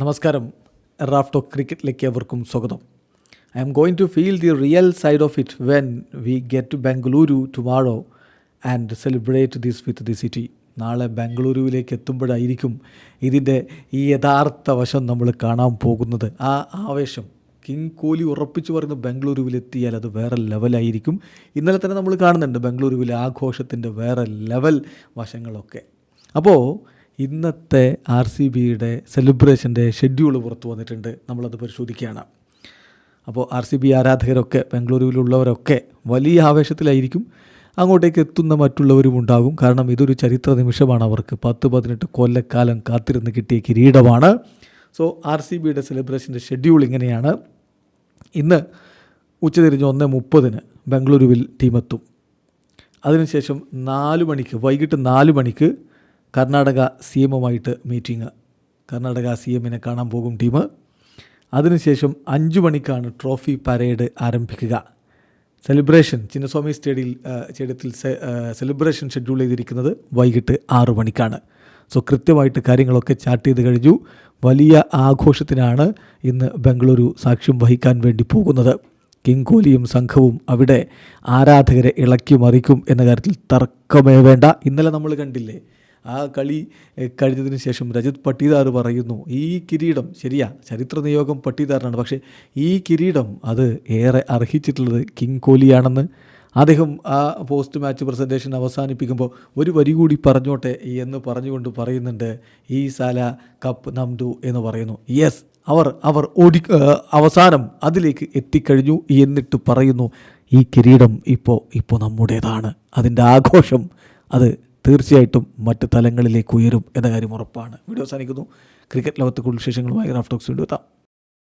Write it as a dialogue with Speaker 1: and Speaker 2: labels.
Speaker 1: നമസ്കാരം. Raft of ക്രിക്കറ്റിലേക്ക് അവർക്കും സ്വാഗതം. I'm going to feel the real side of it when we get to Bengaluru tomorrow and celebrate this with the city നാളെ ബാംഗ്ലൂരുവിലേക്ക് എത്തുമ്പോഴായിരിക്കും ഇതിന്റെ ഈ യഥാർത്ഥ വശം നമ്മൾ കാണാൻ പോകുന്നത്. ആ ആവേശം കിങ് കോഹ്ലി ഉറപ്പിച്ചു പറയുന്ന ബംഗളൂരുവിലെത്തിയാൽ അത് വേറെ ലെവലായിരിക്കും ഇന്നലെ തന്നെ നമ്മൾ കാണുന്നുണ്ട് ബംഗളൂരുവിലെ ആഘോഷത്തിന്റെ വേറെ ലെവൽ വശങ്ങളൊക്കെ. അപ്പോൾ ഇന്നത്തെ ആർ സി ബിയുടെ സെലിബ്രേഷന്റെ ഷെഡ്യൂൾ പുറത്തു വന്നിട്ടുണ്ട്. നമ്മളത് പരിശോധിക്കുകയാണ്. അപ്പോൾ ആർ സി ബി ആരാധകരൊക്കെ ബംഗളൂരുവിലുള്ളവരൊക്കെ വലിയ ആവേശത്തിലായിരിക്കും. അങ്ങോട്ടേക്ക് എത്തുന്ന മറ്റുള്ളവരും ഉണ്ടാകും. കാരണം ഇതൊരു ചരിത്ര നിമിഷമാണ് അവർക്ക്. പത്ത് പതിനെട്ട് കൊല്ലക്കാലം കാത്തിരുന്ന് കിട്ടിയ കിരീടമാണ്. സോ ആർ സി ബിയുടെ സെലിബ്രേഷന്റെ ഷെഡ്യൂൾ ഇങ്ങനെയാണ്. ഇന്ന് ഉച്ചതിരിഞ്ഞ് ഒന്ന് മുപ്പതിന് ബംഗളൂരുവിൽ ടീമെത്തും. അതിനുശേഷം നാല് മണിക്ക് വൈകിട്ട് നാല് മണിക്ക് കർണാടക സി എമ്മുമായിട്ട് മീറ്റിംഗ്. കർണാടക സി എമ്മിനെ കാണാൻ പോകും ടീം. അതിനുശേഷം അഞ്ച് മണിക്കാണ് ട്രോഫി പരേഡ് ആരംഭിക്കുക. സെലിബ്രേഷൻ ചിന്നസ്വാമി സ്റ്റേഡിയിൽ സ്റ്റേഡിയത്തിൽ സെലിബ്രേഷൻ ഷെഡ്യൂൾ ചെയ്തിരിക്കുന്നത് വൈകിട്ട് ആറു മണിക്കാണ്. സോ കൃത്യമായിട്ട് കാര്യങ്ങളൊക്കെ ചാർട്ട് ചെയ്ത് കഴിഞ്ഞു. വലിയ ആഘോഷത്തിനാണ് ഇന്ന് ബംഗളൂരു സാക്ഷ്യം വഹിക്കാൻ വേണ്ടി പോകുന്നത്. കിങ് കോലിയും സംഘവും അവിടെ ആരാധകരെ ഇളക്കി മറിക്കും എന്ന കാര്യത്തിൽ തർക്കമേ വേണ്ട. ഇന്നലെ നമ്മൾ കണ്ടില്ലേ ആ കളി കഴിഞ്ഞതിന് ശേഷം രജത് പട്ടീദാർ പറയുന്നു ഈ കിരീടം ശരിയാ ചരിത്ര നിയോഗം പട്ടീദാറിനാണ്. പക്ഷേ ഈ കിരീടം അത് ഏറെ അർഹിച്ചിട്ടുള്ളത് കിങ് കോഹ്ലിയാണെന്ന് അദ്ദേഹം ആ പോസ്റ്റ് മാച്ച് പ്രസന്റേഷൻ അവസാനിപ്പിക്കുമ്പോൾ ഒരു വരി കൂടി പറഞ്ഞോട്ടെ എന്ന് പറഞ്ഞുകൊണ്ട് പറയുന്നുണ്ട്. ഈ സാല കപ്പ് നംദു എന്ന് പറയുന്നു. യെസ് അവർ അവർ ഓടി അവസാനം അതിലേക്ക് എത്തിക്കഴിഞ്ഞു എന്നിട്ട് പറയുന്നു ഈ കിരീടം ഇപ്പോൾ ഇപ്പോൾ നമ്മുടേതാണ്. അതിന്റെ ആഘോഷം അത് തീർച്ചയായിട്ടും മറ്റ് തലങ്ങളിലേക്ക് ഉയരും എന്ന കാര്യം ഉറപ്പാണ്. വീഡിയോ അവസാനിക്കുന്നു. ക്രിക്കറ്റ് ലോകത്തെ കൂടുതൽ വിശേഷങ്ങളുമായി റാഫ്റ്റോക്സ് വീണ്ടും എത്താം.